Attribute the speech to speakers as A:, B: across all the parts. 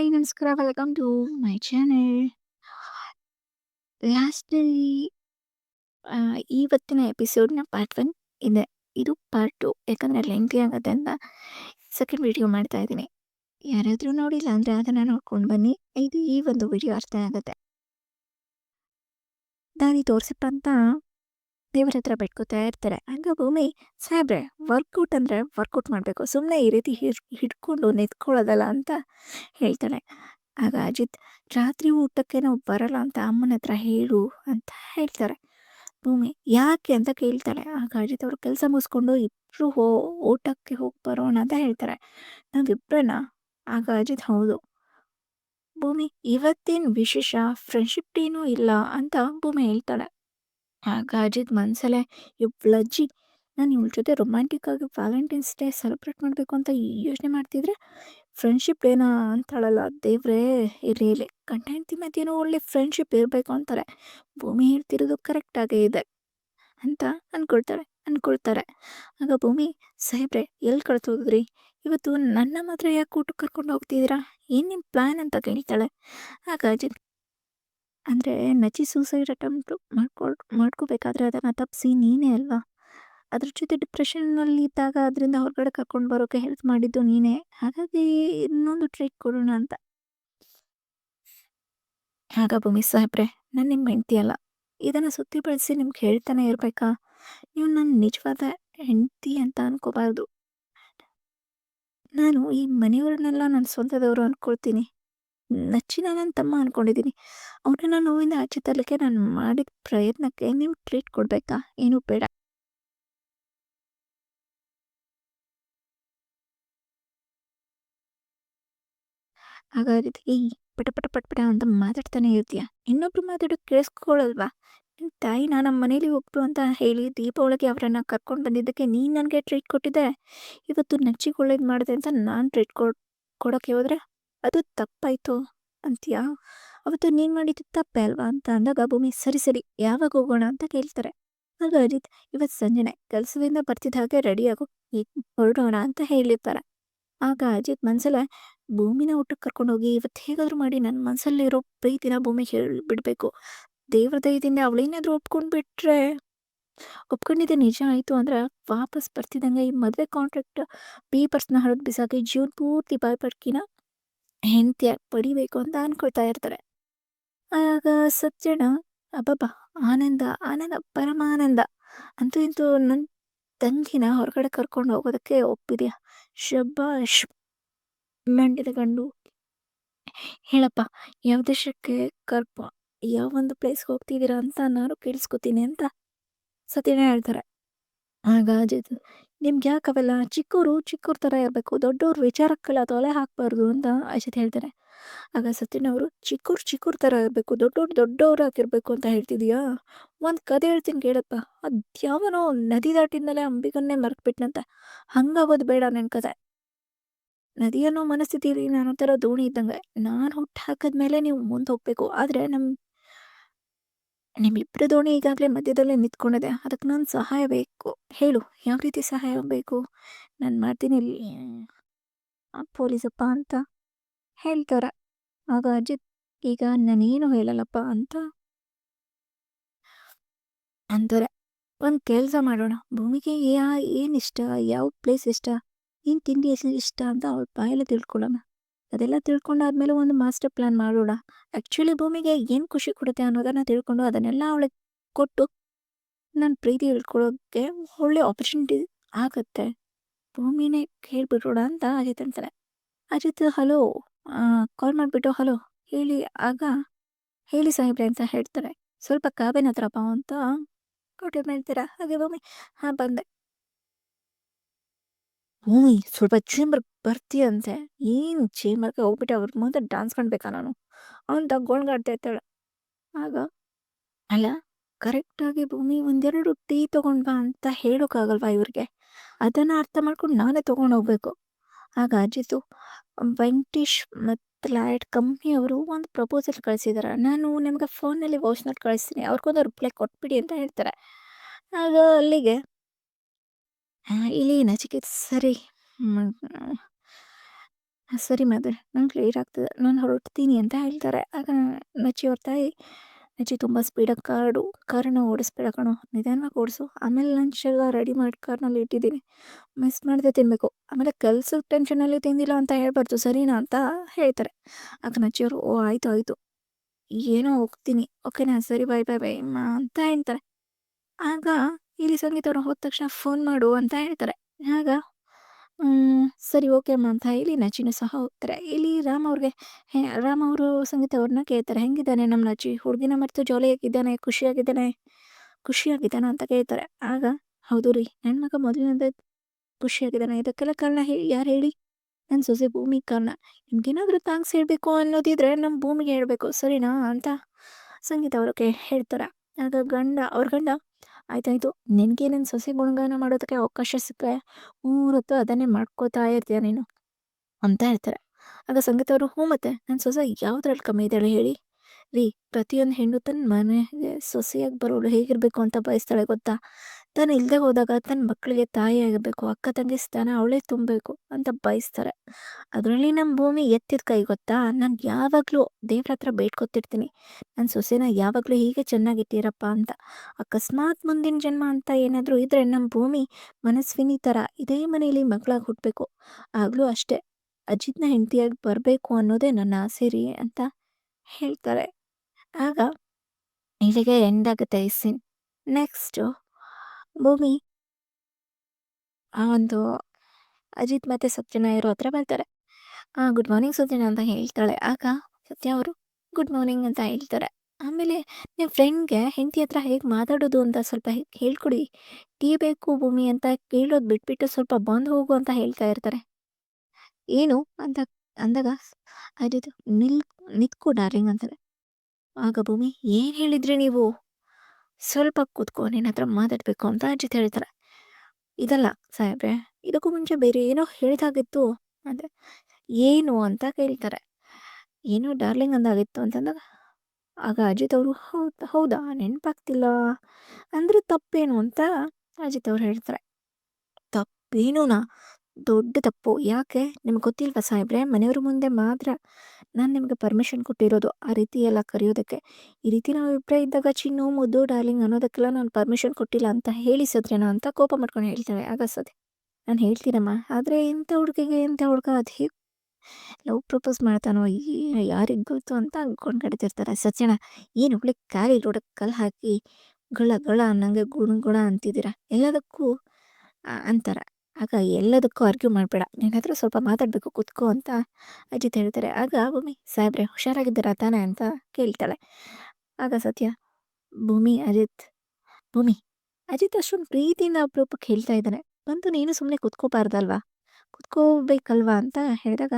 A: Hi ನಮಸ್ಕಾರ welcome to my channel ಲಾಸ್ಟಲ್ಲಿ ಇವತ್ತಿನ ಎಪಿಸೋಡ್ನ ಪಾರ್ಟ್ ಒನ್ ಇದೆ ಇದು ಪಾರ್ಟ್ ಟು ಯಾಕಂದರೆ ಲೆಂತಿ ಆಗುತ್ತೆ ಅಂತ ಸೆಕೆಂಡ್ ವಿಡಿಯೋ ಮಾಡ್ತಾ ಇದ್ದೀನಿ ಯಾರಾದರೂ ನೋಡಿಲ್ಲ ಅಂದರೆ ಅದನ್ನು ನೋಡ್ಕೊಂಡು ಬನ್ನಿ ಇದು ಈ ಒಂದು ವಿಡಿಯೋ ಅರ್ಥ ಆಗುತ್ತೆ ದಾರಿ ಅಂತ ದೇವ್ರ ಹತ್ರ ಬಿಟ್ಕೋತಾ ಇರ್ತಾರೆ. ಹಂಗ ಭೂಮಿ, ಸಾಹೇಬ್ರೆ ವರ್ಕೌಟ್ ಅಂದರೆ ವರ್ಕೌಟ್ ಮಾಡಬೇಕು. ಸುಮ್ಮನೆ ಈ ರೀತಿ ಹಿಡ್, ಹಿಡ್ಕೊಂಡು ನಿಂತ್ಕೊಳ್ಳೋದಲ್ಲ ಅಂತ ಹೇಳ್ತಾಳೆ ಆಗ ಅಜಿತ್, ರಾತ್ರಿ ಊಟಕ್ಕೆ ನಾವು ಬರಲ್ಲ ಅಂತ ಅಮ್ಮನ ಹತ್ರ ಹೇಳು ಅಂತ ಹೇಳ್ತಾರೆ. ಭೂಮಿ, ಯಾಕೆ? ಅಂತ ಕೇಳ್ತಾಳೆ. ಆಗ ಅಜಿತ್ ಅವರು ಕೆಲಸ ಮುಗಿಸ್ಕೊಂಡು ಇಬ್ಬರು ಹೋ, ಊಟಕ್ಕೆ ಹೋಗಿ ಬರೋಣ ಅಂತ ಹೇಳ್ತಾರೆ. ನಾವಿಬ್ಬರನ್ನ ಆಗ ಅಜಿತ್, ಹೌದು. ಭೂಮಿ, ಇವತ್ತೇನು ವಿಶೇಷ? ಫ್ರೆಂಡ್ಶಿಪ್ ಡೇನೂ ಇಲ್ಲ ಅಂತ ಭೂಮಿ ಹೇಳ್ತಾಳೆ. ಅಜಿತ್ ಇವ್ಳ ಅಜ್ಜಿ, ನಾನು ಇವಳ ಜೊತೆ ರೊಮ್ಯಾಂಟಿಕ್ಕಾಗಿ ವ್ಯಾಲೆಂಟೈನ್ಸ್ ಡೇ ಸೆಲೆಬ್ರೇಟ್ ಮಾಡಬೇಕು ಅಂತ ಯೋಚನೆ ಮಾಡ್ತಿದ್ರೆ ಫ್ರೆಂಡ್ಶಿಪ್ ಡೇನಾ ಅಂತಾಳಲ್ಲ, ದೇವ್ರೇ ಇರಲಿ ಗಂಡ ಹೆಂಡತಿ ಮಧ್ಯೇನೋ ಒಳ್ಳೆ ಫ್ರೆಂಡ್ಶಿಪ್ ಇರಬೇಕು ಅಂತಾರೆ. ಭೂಮಿ ಹೇಳ್ತಿರೋದು ಕರೆಕ್ಟಾಗೇ ಇದೆ ಅಂತ ಅಂದ್ಕೊಳ್ತಾಳೆ ಅಂದ್ಕೊಳ್ತಾರೆ ಆಗ ಭೂಮಿ, ಸಾಹೇಬ್ರೆ ಎಲ್ಲಿ ಕಳ್ತೋದ್ರಿ ಇವತ್ತು ನನ್ನ ಮಾತ್ರ ಯಾಕೆ ಊಟಕ್ಕೆ ಕರ್ಕೊಂಡು ಹೋಗ್ತಿದ್ದೀರಾ? ಏನು ನಿಮ್ಮ ಪ್ಲ್ಯಾನ್ ಅಂತ ಕೇಳ್ತಾಳೆ. ಆಗ ಅಜಿತ್ ಅಂದರೆ ನಚಿ ಸೂಸೈಡ್ ಅಟೆಂಪ್ಟು ಮಾಡ್ಕೊಳ್, ಮಾಡ್ಕೋಬೇಕಾದ್ರೆ ಅದನ್ನು ತಪ್ಪಿಸಿ ನೀನೇ ಅಲ್ವಾ? ಅದ್ರ ಜೊತೆ ಡಿಪ್ರೆಷನ್ನಲ್ಲಿ ಇದ್ದಾಗ ಅದರಿಂದ ಹೊರಗಡೆ ಕರ್ಕೊಂಡು ಬರೋಕೆ ಹೆಲ್ಪ್ ಮಾಡಿದ್ದು ನೀನೇ. ಹಾಗಾಗಿ ಇನ್ನೊಂದು ಟ್ರೀಟ್ ಕೊಡೋಣ ಅಂತ. ಆಗ ಭೂಮಿ ಸಾಹೇಬ್ರೆ, ನಾನು ನಿಮ್ಮ ಹೆಂಡತಿ ಅಲ್ಲ. ಇದನ್ನು ಸುತ್ತಿ ಬಳಸಿ ನಿಮ್ಗೆ ಹೇಳ್ತಾನೆ ಇರಬೇಕಾ? ನೀವು ನನ್ನ ನಿಜವಾದ ಹೆಂಡತಿ ಅಂತ ಅನ್ಕೋಬಾರ್ದು. ನಾನು ಈ ಮನೆಯವ್ರನ್ನೆಲ್ಲ ನನ್ನ ಸ್ವಂತದವರು ಅನ್ಕೊಳ್ತೀನಿ. ನಚ್ಚಿನ ನನ್ನ ತಮ್ಮ ಅನ್ಕೊಂಡಿದ್ದೀನಿ ಅವ್ರನ್ನ ನೋವಿಂದ ಆಚೆ ತರಲಿಕ್ಕೆ ನಾನು ಮಾಡಿದ ಪ್ರಯತ್ನಕ್ಕೆ ನೀವು ಟ್ರೀಟ್ ಕೊಡಬೇಕಾ? ಏನೂ ಬೇಡ. ಹಾಗಾದ್ರೆ ಪಟ ಪಟ ಪಟ ಪಟ ಅಂತ ಮಾತಾಡ್ತಾನೆ ಇರ್ತೀಯ? ಇನ್ನೊಬ್ರು ಮಾತಾಡೋಕೆ ಕೇಳಿಸ್ಕೊಳ್ಳಲ್ವಾ? ನಿನ್ನ ತಾಯಿ ನಾ ನಮ್ಮ ಮನೇಲಿ ಹೋಗ್ತು ಅಂತ ಹೇಳಿ ದೀಪಾವಳಿಗೆ ಅವರನ್ನ ಕರ್ಕೊಂಡು ಬಂದಿದ್ದಕ್ಕೆ ನೀನು ನನಗೆ ಟ್ರೀಟ್ ಕೊಟ್ಟಿದ್ದೆ. ಇವತ್ತು ನಚ್ಚಿಗೆ ಒಳ್ಳೇದು ಮಾಡಿದೆ ಅಂತ ನಾನು ಟ್ರೀಟ್ ಕೊಡ್, ಕೊಡೋಕೆ ಹೋದ್ರೆ? ಅದು ತಪ್ಪಾಯ್ತು ಅಂತೀಯಾ? ಅವತ್ತು ನೀನು ಮಾಡಿದ್ದು ತಪ್ಪೇ ಅಲ್ವಾ ಅಂತ ಅಂದಾಗ ಭೂಮಿ ಸರಿ ಸರಿ, ಯಾವಾಗ ಹೋಗೋಣ ಅಂತ ಕೇಳ್ತಾರೆ. ಆಗ ಅಜಿತ್ ಇವತ್ತು ಸಂಜೆನೆ ಕೆಲಸದಿಂದ ಬರ್ತಿದ್ದ ಹಾಗೆ ರೆಡಿ ಈ ಹೊರಡೋಣ ಅಂತ ಹೇಳಿರ್ತಾರೆ. ಆಗ ಅಜಿತ್ ಮನ್ಸಲ್ಲೇ, ಭೂಮಿನ ಊಟಕ್ಕೆ ಕರ್ಕೊಂಡು ಹೋಗಿ ಇವತ್ತು ಹೇಗಾದರೂ ಮಾಡಿ ನನ್ನ ಮನಸ್ಸಲ್ಲಿರೋ ಪ್ರೀತಿನ ಭೂಮಿ ಹೇಳಿ ಬಿಡಬೇಕು ದೇವ್ರ ದಯದಿಂದ ಅವಳೇನಾದರೂ ಒಪ್ಕೊಂಡು ಬಿಟ್ರೆ ಒಪ್ಕೊಂಡಿದ್ದೆ ನಿಜ ಆಯಿತು ಅಂದರೆ ವಾಪಸ್ ಬರ್ತಿದ್ದಂಗೆ ಈ ಮದುವೆ ಕಾಂಟ್ರಾಕ್ಟ್ ಪೇಪರ್ಸ್ನ ಹರಿದು ಬಿಸಾಕಿ ಜೀವನ ಪೂರ್ತಿ ಬಾಯ್ಪಡ್ಕಿನ ಹೆಂಡತಿಯಾಗಿ ಪಡಿಬೇಕು ಅಂತ ಅನ್ಕೊಳ್ತಾ ಇರ್ತಾರೆ. ಆಗ ಸಜ್ಜನ, ಅಬ್ಬಬ್ಬ, ಆನಂದ ಆನಂದ, ಪರಮಾನಂದ ಅಂತೂ ಇಂತೂ ನನ್ನ ತಂಗಿನ ಹೊರಗಡೆ ಕರ್ಕೊಂಡು ಹೋಗೋದಕ್ಕೆ ಒಪ್ಪಿದ್ಯಾ? ಶಬ್ಬಾಶ್ ಮಂಡ್ಯದ ಗಂಡು. ಹೇಳಪ್ಪ, ಯಾವ ದೇಶಕ್ಕೆ ಕರ್ಪ, ಯಾವ ಒಂದು ಪ್ಲೇಸ್ಗೆ ಹೋಗ್ತಿದ್ದೀರಾ ಅಂತ ನಾನು ಕೇಳಿಸ್ಕೊತೀನಿ ಅಂತ ಸತ್ಯನೇ ಹೇಳ್ತಾರೆ. ಆಗ ಅಜಿತ್ ನಿಮ್ಗೆ ಯಾಕೆ ಅವೆಲ್ಲ ಚಿಕ್ಕವರು ಚಿಕ್ಕವ್ರ ಥರ ಇರಬೇಕು ದೊಡ್ಡವ್ರ ವಿಚಾರಕ್ಕೆಲ್ಲ ತೊಲೆ ಹಾಕಬಾರ್ದು ಅಂತ ಅಶತ್ ಹೇಳ್ತಾರೆ. ಆಗ ಸತ್ಯನವರು ಚಿಕ್ಕವ್ರು ಚಿಕ್ಕವ್ರ ಥರ ಇರಬೇಕು ದೊಡ್ಡವ್ರು ದೊಡ್ಡವ್ರು ಆಗಿರಬೇಕು ಅಂತ ಹೇಳ್ತಿದೀಯಾ? ಒಂದು ಕದೆ ಹೇಳ್ತೀನಿ ಕೇಳಪ್ಪ ಅದ್ಯಾವನೋ ನದಿ ದಾಟಿದ್ಮೇಲೆ ಅಂಬಿಗನ್ನೇ ಮರ್ಕ್ಬಿಟ್ನಂತೆ. ಹಂಗಾಗೋದು ಬೇಡ ನನ್ನ ಕತೆ. ನದಿ ಮನಸ್ಥಿತಿ ರೀ ನಾನು ಥರ ದೋಣಿ ಇದ್ದಂಗೆ, ನಾನು ಹುಟ್ಟು ಹಾಕಿದ್ಮೇಲೆ ನೀವು ಮುಂದೆ ಹೋಗಬೇಕು, ಆದರೆ ನಮ್ಮ ನಿಮ್ಮಿಬ್ಬರ ದೋಣಿ ಈಗಾಗಲೇ ಮಧ್ಯದಲ್ಲೇ ನಿಂತ್ಕೊಂಡಿದೆ. ಅದಕ್ಕೆ ನಾನು ಸಹಾಯ ಬೇಕು. ಹೇಳು, ಯಾವ ರೀತಿ ಸಹಾಯ ಬೇಕು? ನಾನು ಮಾಡ್ತೀನಿ ಪೊಲೀಸಪ್ಪ ಅಂತ ಹೇಳ್ತಾರೆ. ಆಗ ಅಜಿತ್, ಈಗ ನಾನೇನು ಹೇಳಲ್ಲಪ್ಪ ಅಂತ ಅಂತಾರೆ. ಒಂದು ಕೆಲಸ ಮಾಡೋಣ. ಭೂಮಿಗೆ ಯಾ, ಏನು ಇಷ್ಟ? ಯಾವ ಪ್ಲೇಸ್ ಇಷ್ಟ? ಏನು ತಿಂಡಿ ಇಷ್ಟ ಅಂತ ಅವ್ರ ಬಾಯಲ್ಲೇ ತಿಳ್ಕೊಳ್ಳೋಣ. ಅದೆಲ್ಲ ತಿಳ್ಕೊಂಡಾದ್ಮೇಲೆ ಒಂದು ಮಾಸ್ಟರ್ ಪ್ಲಾನ್ ಮಾಡೋಣ. ಆ್ಯಕ್ಚುಲಿ ಭೂಮಿಗೆ ಏನು ಖುಷಿ ಕೊಡುತ್ತೆ ಅನ್ನೋದನ್ನ ತಿಳ್ಕೊಂಡು ಅದನ್ನೆಲ್ಲ ಅವಳಿಗೆ ಕೊಟ್ಟು ನನ್ನ ಪ್ರೀತಿ ಹೇಳ್ಕೊಳ್ಳೋಕ್ಕೆ ಒಳ್ಳೆ ಆಪರ್ಚುನಿಟಿ ಆಗುತ್ತೆ. ಭೂಮಿನೇ ಕೇಳಿಬಿಡೋಣ ಅಂತ ಅಜಿತ್ ಅಂತಾರೆ. ಅಜಿತ್, ಹಲೋ ಕಾಲ್ ಮಾಡಿಬಿಟ್ಟು ಹಲೋ ಹೇಳಿ, ಆಗ ಹೇಳಿ ಸಾಹೇಬ್ರೆ ಅಂತ ಹೇಳ್ತಾರೆ. ಸ್ವಲ್ಪ ಕಾಬೇನ ಹತ್ರ ಬಾ ಅಂತ. ಕೊಟ್ಟೆ ಮಾಡ್ತೀರಾ ಹಾಗೆ ಭೂಮಿ, ಹಾಂ, ಬಂದೆ. ಭೂಮಿ ಸ್ವಲ್ಪ ಚೇಂಬರ್ ಬರ್ತೀಯಂತೆ ಏನು ಚೇಂಬರ್ಗೆ ಹೋಗ್ಬಿಟ್ಟು. ಅವ್ರ ಮುಂದೆ ಡಾನ್ಸ್ ಕಾಣ್ಬೇಕಾ ನಾನು? ಅಂತ ಗೋಣಗಾಡ್ತಾ ಇರ್ತಾಳೆ. ಆಗ, ಅಲ್ಲ ಕರೆಕ್ಟಾಗಿ ಭೂಮಿ ಒಂದೆರಡು ಟೀ ತಗೊಂಡ್ ಬಾ ಅಂತ ಹೇಳೋಕ್ಕಾಗಲ್ವಾ ಇವ್ರಿಗೆ? ಅದನ್ನು ಅರ್ಥ ಮಾಡ್ಕೊಂಡು ನಾನೇ ತೊಗೊಂಡು ಹೋಗ್ಬೇಕು. ಆಗ ಅಜಿತು, ವೆಂಕಟೇಶ್ ಮತ್ತು ಲ್ಯಾಡ್ ಕಂಪ್ನಿಯವರು ಒಂದು ಪ್ರಪೋಸಲ್ ಕಳಿಸಿದ್ದಾರೆ ನಾನು ನಿಮಗೆ ಫೋನಲ್ಲಿ ವಾಯ್ಸ್ ನೋಟ್ ಕಳಿಸ್ತೀನಿ. ಅವ್ರಿಗೊಂದು ರಿಪ್ಲೈ ಕೊಟ್ಬಿಡಿ ಅಂತ ಹೇಳ್ತಾರೆ. ಆಗ ಅಲ್ಲಿಗೆ ಆ, ಇಲ್ಲಿ ನಚಿಕೇತ್ ಸರಿ. ಸರಿ ಮದರ್ ನಂಗೆ ಕ್ಲಿಯರ್ ಆಗ್ತದೆ. ನಾನು ಹೊರಡ್ತೀನಿ ಅಂತ ಹೇಳ್ತಾರೆ. ಆಗ ನಚ್ಚಿ ಅವ್ರ ತಾಯಿ ನಚ್ಚಿ ತುಂಬ ಸ್ಪೀಡಾಗಿ ಕಾಡು ಕಾರನ್ನು ಓಡಿಸ್ಬೇಡ ಕಣೋ. ನಿಧಾನವಾಗಿ ಓಡಿಸು. ಆಮೇಲೆ ಲಂಚೆಲ್ಲ ರೆಡಿ ಮಾಡಿ ಕಾರ್ನಲ್ಲಿ ಇಟ್ಟಿದ್ದೀನಿ. ಮಿಸ್ ಮಾಡದೆ ತಿನ್ನಬೇಕು ಆಮೇಲೆ ಕೆಲ್ಸದ ಟೆನ್ಷನಲ್ಲಿ ತಿಂದಿಲ್ಲ ಅಂತ ಹೇಳ್ಬಾರ್ದು. ಸರಿನಾ ಅಂತ ಹೇಳ್ತಾರೆ. ಆಗ ನಚ್ಚಿಯವರು ಓ ಆಯಿತು ಆಯಿತು. ಏನೋ ಹೋಗ್ತೀನಿ. ಓಕೆನಾ? ಸರಿ ಬಾಯ್ ಬಾಯ್ ಬಾಯ್ ಅಂತ ಹೇಳ್ತಾರೆ. ಆಗ ಇಲ್ಲಿ ಸಂಗೀತ ಅವ್ರು ಹೋದ ತಕ್ಷಣ ಫೋನ್ ಮಾಡು ಅಂತ ಹೇಳ್ತಾರೆ. ಆಗ ಸರಿ ಓಕೆ ಅಮ್ಮ ಅಂತ ಹೇಳಿ ನಚಿನೂ ಸಹ ಹೋಗ್ತಾರೆ. ಇಲ್ಲಿ ರಾಮ್ ಅವ್ರಿಗೆ ರಾಮ್ ಅವರು ಸಂಗೀತ ಅವ್ರನ್ನ ಕೇಳ್ತಾರೆ. ಹೆಂಗಿದ್ದಾನೆ ನಮ್ಮ ನಚಿ? ಹುಡುಗಿನ ಮರೆತು ಜಾಲಿಯಾಗಿದ್ದಾನೆ ಖುಷಿಯಾಗಿದ್ದಾನೆ ಖುಷಿಯಾಗಿದ್ದಾನೆ ಅಂತ ಕೇಳ್ತಾರೆ. ಆಗ, ಹೌದು ರೀ ನನ್ನ ಮಗ ಮೊದಲಿನಿಂದ ಖುಷಿಯಾಗಿದ್ದಾನೆ. ಇದಕ್ಕೆಲ್ಲ ಕಾರಣ ಹೇಳಿ ಯಾರು ಹೇಳಿ? ನನ್ನ ಸೊಸೆ ಭೂಮಿ ಕಾರಣ. ನಿಮ್ಗೇನಾದರೂ ಥ್ಯಾಂಕ್ಸ್ ಹೇಳಬೇಕು ಅನ್ನೋದಿದ್ರೆ ನಮ್ಮ ಭೂಮಿಗೆ ಹೇಳಬೇಕು. ಸರಿನಾ? ಅಂತ ಸಂಗೀತ ಅವ್ರಿಗೆ ಹೇಳ್ತಾರೆ. ಆಗ ಗಂಡ, ಅವ್ರ ಗಂಡ ಆಯ್ತಾಯ್ತು ನಿನಗೆ ನನ್ನ ಸೊಸೆ ಗುಣಗಾನ ಮಾಡೋದಕ್ಕೆ ಅವಕಾಶ ಸಿಕ್ಕರೆ ಊರತ್ತು ಅದನ್ನೇ ಮಾಡ್ಕೋತಾ ಇರ್ತೀಯ ನೀನು? ಅಂತ ಹೇಳ್ತಾರೆ. ಆಗ ಸಂಗೀತವರು ಹ್ಞೂ ಮತ್ತೆ ನನ್ನ ಸೊಸೆ ಯಾವುದ್ರಲ್ಲಿ ಕಮ್ಮಿ ಇದ್ದಾಳೆ ಹೇಳಿ ರೀ, ಪ್ರತಿಯೊಂದು ಹೆಣ್ಣು ತನ್ನ ಮನೆಗೆ ಸೊಸೆಯಾಗಿ ಬರೋಳು ಹೇಗಿರಬೇಕು ಅಂತ ಬಯಸ್ತಾಳೆ ಗೊತ್ತಾ? ತಾನು ಇಲ್ಲದೆ ಹೋದಾಗ ತನ್ನ ಮಕ್ಕಳಿಗೆ ತಾಯಿ ಆಗಬೇಕು, ಅಕ್ಕ ತಂಗಿ ಸ್ಥಾನ ಅವಳೇ ತುಂಬಬೇಕು ಅಂತ ಬಯಸ್ತಾರೆ. ಅದರಲ್ಲಿ ನಮ್ಮ ಭೂಮಿ ಎತ್ತಿದ ಕೈ ಗೊತ್ತಾ? ನಾನು ಯಾವಾಗಲೂ ದೇವ್ರ ಹತ್ರ ಬೇಡ್ಕೊತಿರ್ತೀನಿ. ನನ್ನ ಸೊಸೆನ ಯಾವಾಗಲೂ ಹೀಗೆ ಚೆನ್ನಾಗಿಟ್ಟಿರಪ್ಪ ಅಂತ. ಅಕಸ್ಮಾತ್ ಮುಂದಿನ ಜನ್ಮ ಅಂತ ಏನಾದರೂ ಇದ್ರೆ ನಮ್ಮ ಭೂಮಿ ಮನಸ್ವಿನಿ ಥರ ಇದೇ ಮನೆಯಲ್ಲಿ ಮಗಳಾಗಿ ಹುಟ್ಟಬೇಕು ಆಗಲೂ ಅಷ್ಟೇ. ಅಜಿತ್ನ ಹೆಂಡತಿಯಾಗಿ ಬರಬೇಕು ಅನ್ನೋದೇ ನನ್ನ ಆಸೆ ರೀ ಅಂತ ಹೇಳ್ತಾರೆ. ಆಗ ಇಲ್ಲಿಗೆ ಎಂಡ್ ಆಗುತ್ತೆ ಈ ಸೀನ್ ನೆಕ್ಸ್ಟು ಭೂಮಿ. ಆ ಒಂದು ಅಜಿತ್ ಮತ್ತೆ ಸತ್ಯನ ಇರೋ ಹತ್ರ ಬರ್ತಾರೆ ಆ ಗುಡ್ ಮಾರ್ನಿಂಗ್ ಸತ್ಯನ ಅಂತ ಹೇಳ್ತಾಳೆ. ಆಗ ಸತ್ಯ ಅವರು ಗುಡ್ ಮಾರ್ನಿಂಗ್ ಅಂತ ಹೇಳ್ತಾರೆ. ಆಮೇಲೆ ನಿಮ್ಮ ಫ್ರೆಂಡ್ಗೆ ಹೆಂಡತಿ ಹತ್ರ ಹೇಗೆ ಮಾತಾಡೋದು ಅಂತ ಸ್ವಲ್ಪ ಹೇ- ಹೇಳ್ಕೊಡಿ. ಟೀ ಬೇಕು, ಭೂಮಿ ಅಂತ ಕೇಳೋದು ಬಿಟ್ಬಿಟ್ಟು ಸ್ವಲ್ಪ ಬಂದು ಹೋಗು ಅಂತ ಹೇಳ್ತಾ ಇರ್ತಾರೆ. ಏನು? ಅಂತ ಅಂದಾಗ ಅಜಿತ್ ನಿಲ್, ನಿತ್ಕೋ ಡಾರ್ಲಿಂಗ್ ಅಂತಾರೆ. ಆಗ ಭೂಮಿ, ಏನು ಹೇಳಿದ್ರಿ ನೀವು? ಸ್ವಲ್ಪ ಕೂತ್ಕೊ, ನಿನ್ನ ಹತ್ರ ಮಾತಾಡಬೇಕು ಅಂತ ಅಜಿತ್ ಹೇಳ್ತಾರೆ ಇದಲ್ಲ ಸಾಹೇಬ್ರೆ, ಇದಕ್ಕೂ ಮುಂಚೆ ಬೇರೆ ಏನೋ ಹೇಳಿದಾಗಿತ್ತು ಅಂದರೆ ಏನು ಅಂತ ಕೇಳ್ತಾರೆ. ಏನೋ ಡಾರ್ಲಿಂಗ್ ಅಂದಾಗಿತ್ತು ಅಂತಂದಾಗ, ಆಗ ಅಜಿತ್ ಅವರು, ಹೌದು, ಹೌದಾ, ನೆನಪಾಗ್ತಿಲ್ಲ, ಅಂದರೆ ತಪ್ಪೇನು ಅಂತ ಅಜಿತ್ ಅವ್ರು ಹೇಳ್ತಾರೆ. ತಪ್ಪೇನೂನಾ? ದೊಡ್ಡ ತಪ್ಪು. ಯಾಕೆ? ನಿಮ್ಗೆ ಗೊತ್ತಿಲ್ವಾ ಸಾಹೇಬ್ರೆ, ಮನೆಯವ್ರ ಮುಂದೆ ಮಾತ್ರ ನಾನು ನಿಮಗೆ ಪರ್ಮಿಷನ್ ಕೊಟ್ಟಿರೋದು ಆ ರೀತಿ ಎಲ್ಲ ಕರೆಯೋದಕ್ಕೆ. ಈ ರೀತಿ ನಾವು ಇಬ್ಬರೇ ಇದ್ದಾಗ, ಚಿನ್ನು, ಮುದ್ದು ಡಾರ್ಲಿಂಗ್ ಅನ್ನೋದಕ್ಕೆಲ್ಲ ನಾನು ಪರ್ಮಿಷನ್ ಕೊಟ್ಟಿಲ್ಲ ಅಂತ ಹೇಳಿ ಸದ್ರೇನೋ ಅಂತ ಕೋಪ ಮಾಡ್ಕೊಂಡು ಹೇಳ್ತೇವೆ ಆಗ ಸದ್ಯ. ನಾನು ಹೇಳ್ತೀನಮ್ಮ. ಆದರೆ ಇಂಥ ಹುಡುಗಿಗೆ ಇಂಥ ಹುಡುಗ ಅದು ಹೇಗೆ ಲವ್ ಪ್ರಪೋಸ್ ಮಾಡ್ತಾನೋ ಯಾರಿಗೆ ಗೊತ್ತು ಅಂತ ಅಂದ್ಕೊಂಡು ಕಡಿತಿರ್ತಾರೆ ಸತ್ಯಣ ಏನು ಹುಳಿ ಕಾಲಿ ರೋಡಕ್ಕೆ ಕಲ್ಲು ಹಾಕಿ, ಗಳ ಗಳ ಅನ್ನಂಗೆ ಗುಣ ಗುಣ ಅಂತಿದ್ದೀರಾ? ಎಲ್ಲದಕ್ಕೂ ಅಂತಾರೆ. ಆಗ ಎಲ್ಲದಕ್ಕೂ ಆರ್ಗ್ಯೂ ಮಾಡಬೇಡ. ನಿನ್ನ ಹತ್ರ ಸ್ವಲ್ಪ ಮಾತಾಡಬೇಕು, ಕೂತ್ಕೋ ಅಂತ ಅಜಿತ್ ಹೇಳ್ತಾರೆ. ಆಗ ಭೂಮಿ, ಸಾಹೇಬ್ರೆ, ಹುಷಾರಾಗಿದ್ದೀರಾ ತಾನೇ ಅಂತ ಕೇಳ್ತಾಳೆ. ಆಗ ಸತ್ಯ, ಭೂಮಿ, ಅಜಿತ್ ಭೂಮಿ. ಅಜಿತ್ ಅಷ್ಟೊಂದು ಪ್ರೀತಿಯಿಂದ ಅಪರೂಪಕ್ಕೆ ಹೇಳ್ತಾ ಇದ್ದಾನೆ. ಬಂತು ನೀನು ಸುಮ್ಮನೆ ಕುತ್ಕೋಬಾರ್ದಲ್ವಾ? ಕುತ್ಕೋಬೇಕಲ್ವಾ? ಅಂತ ಹೇಳಿದಾಗ,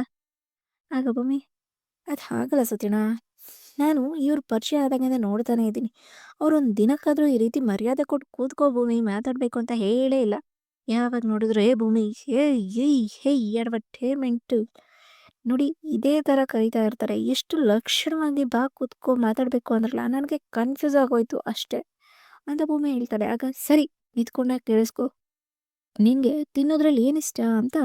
A: ಆಗ ಭೂಮಿ, ಅದು ಹಾಗಲ್ಲ ಸತ್ಯಣ ನಾನು ಇವ್ರ ಪರಿಚಯ ಆದಾಗಿಂದ ನೋಡ್ತಾನೆ ಇದ್ದೀನಿ. ಅವ್ರೊಂದು ದಿನಕ್ಕಾದರೂ ಈ ರೀತಿ ಮರ್ಯಾದೆ ಕೊಟ್ಟು ಕೂತ್ಕೋ ಭೂಮಿ, ಮಾತಾಡಬೇಕು ಅಂತ ಹೇಳೇ ಇಲ್ಲ. ಯಾವಾಗ ನೋಡಿದ್ರು, ಏ ಭೂಮಿ ಹೇ ಏಯ್ ಹೇ ಎಡವಟ್ಟೇಮೆಂಟು ನೋಡಿ, ಇದೇ ಥರ ಕರೀತಾ ಇರ್ತಾರೆ. ಎಷ್ಟು ಲಕ್ಷಣವಾಗಿ ಬಾ ಕೂತ್ಕೊ ಮಾತಾಡಬೇಕು ಅಂದ್ರಲ್ಲ, ನನಗೆ ಕನ್ಫ್ಯೂಸ್ ಆಗೋಯ್ತು ಅಷ್ಟೇ. ಅಂತ ಭೂಮಿ ಹೇಳ್ತಾರೆ ಆಗ, ಸರಿ ನಿಂತ್ಕೊಂಡಾಗ ಕೇಳಿಸ್ಕೊ. ನಿನಗೆ ತಿನ್ನೋದ್ರಲ್ಲಿ ಏನಿಷ್ಟ ಅಂತ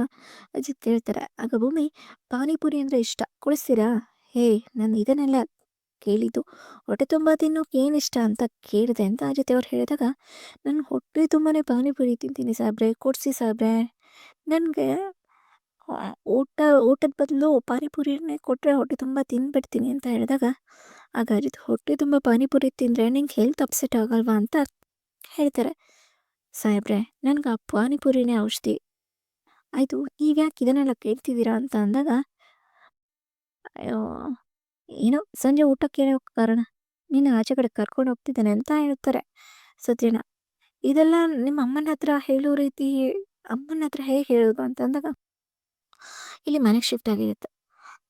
A: ಅಜಿತ್ ಕೇಳ್ತಾರೆ ಆಗ ಭೂಮಿ, ಪಾನಿಪುರಿ ಅಂದರೆ ಇಷ್ಟ. ಕೊಳಿಸ್ತೀರಾ? ಹೇ, ನಾನು ಇದನ್ನೆಲ್ಲ ಕೇಳಿದ್ದು. ಹೊಟ್ಟೆ ತುಂಬ ತಿನ್ನೋಕೆ ಏನಿಷ್ಟ ಅಂತ ಕೇಳಿದೆ ಅಂತ ಅಜಿತ್ ಅವ್ರು ಹೇಳಿದಾಗ, ನಾನು ಹೊಟ್ಟೆ ತುಂಬಾ ಪಾನಿಪುರಿ ತಿಂತೀನಿ ಸಾಬ್ರೆ, ಕೊಡಿಸಿ ಸಾಬ್ರೆ. ನನಗೆ ಊಟ, ಊಟದ ಬದಲು ಪಾನಿಪುರಿನೇ ಕೊಟ್ಟರೆ ಹೊಟ್ಟೆ ತುಂಬ ತಿನ್ಬಿಡ್ತೀನಿ ಅಂತ ಹೇಳಿದಾಗ, ಆಗ ಅಜಿತ್ ಹೊಟ್ಟೆ ತುಂಬ ಪಾನಿಪುರಿ ತಿಂದರೆ ನಿಂಗೆ ಹೆಲ್ತ್ ಅಪ್ಸೆಟ್ ಆಗಲ್ವಾ ಅಂತ ಹೇಳ್ತಾರೆ. ಸಾಹೇಬ್ರೆ, ನನಗೆ ಆ ಪಾನಿಪುರಿನೇ ಔಷಧಿ. ಆಯಿತು ನೀವ್ಯಾಕೆ ಇದನ್ನೆಲ್ಲ ಕೇಳ್ತಿದ್ದೀರಾ ಅಂತ ಅಂದಾಗ, ಅಯ್ಯೋ ಏನೋ ಸಂಜೆ ಊಟಕ್ಕೆ ಏನೋ ಕಾರಣ ನೀನು ಆಚೆ ಕಡೆ ಕರ್ಕೊಂಡು ಹೋಗ್ತಿದ್ದಾನೆ ಅಂತ ಹೇಳ್ತಾರೆ ಸತ್ಯನ ಇದೆಲ್ಲ ನಿಮ್ಮ ಅಮ್ಮನ ಹತ್ರ ಹೇಳೋ ರೀತಿ ಅಮ್ಮನ ಹತ್ರ ಹೇಗೆ ಹೇಳೋದು ಅಂತ ಅಂದಾಗ ಇಲ್ಲಿ ಮನೆಗೆ ಶಿಫ್ಟ್ ಆಗಿರುತ್ತೆ.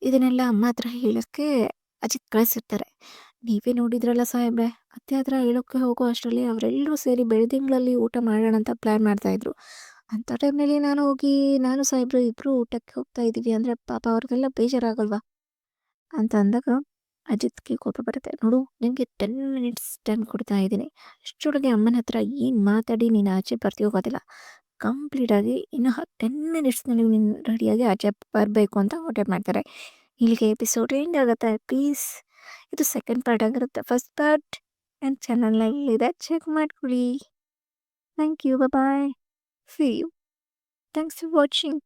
A: ಇದನ್ನೆಲ್ಲ ಅಮ್ಮ ಹತ್ರ ಹೇಳೋಕ್ಕೆ ಅಜಿತ್ ಕಳಿಸಿರ್ತಾರೆ. ನೀವೇ ನೋಡಿದ್ರಲ್ಲ ಸಾಹೇಬ್ರೆ, ಅತ್ತೆ ಹತ್ರ ಹೇಳೋಕ್ಕೆ ಹೋಗೋ ಅಷ್ಟರಲ್ಲಿ ಅವರೆಲ್ಲರೂ ಸೇರಿ ಬೆಳದಿಂಗಳಲ್ಲಿ ಊಟ ಮಾಡೋಣ ಅಂತ ಪ್ಲ್ಯಾನ್ ಮಾಡ್ತಾಯಿದ್ರು ಅಂಥ ಟೈಮ್ನಲ್ಲಿ ನಾನು ಹೋಗಿ, ನಾನು ಸಾಹೇಬ್ರು ಇಬ್ಬರು ಊಟಕ್ಕೆ ಹೋಗ್ತಾ ಇದ್ದೀವಿ ಅಂದರೆ ಪಾಪ ಅವ್ರಿಗೆಲ್ಲ ಬೇಜಾರಾಗಲ್ವಾ? ಅಂತ ಅಂದಾಗ ಅಜಿತ್ಗೆ ಕೋಪ ಬರುತ್ತೆ ನೋಡು ನಿನಗೆ ಟೆನ್ ಮಿನಿಟ್ಸ್ ಟೈಮ್ ಕೊಡ್ತಾ ಇದ್ದೀನಿ ಅಷ್ಟೊಳಗೆ ಅಮ್ಮನ ಹತ್ರ ಏನು ಮಾತಾಡಿ ನೀನು ಆಚೆ ಬರ್ತಿ ಹೋಗೋದಿಲ್ಲ ಕಂಪ್ಲೀಟಾಗಿ ಇನ್ನು ಟೆನ್ ಮಿನಿಟ್ಸ್‌ನಲ್ಲಿ ನೀನು ರೆಡಿಯಾಗಿ ಆಚೆ ಬರಬೇಕು ಅಂತ ಮೋಟಿವೇಟ್ ಮಾಡ್ತಾರೆ. ಇಲ್ಲಿಗೆ ಎಪಿಸೋಡ್ ಎಂಡ್ ಆಗುತ್ತೆ. ಪ್ಲೀಸ್ ಇದು ಸೆಕೆಂಡ್ ಪಾರ್ಟ್ ಆಗಿರುತ್ತೆ. ಫಸ್ಟ್ ಪಾರ್ಟ್ ನನ್ನ ಚಾನಲ್‌ನಲ್ಲಿದೆ ಚೆಕ್ ಮಾಡ್ಕೊಳ್ಳಿ. Thank you. Bye. See you. Thanks for watching.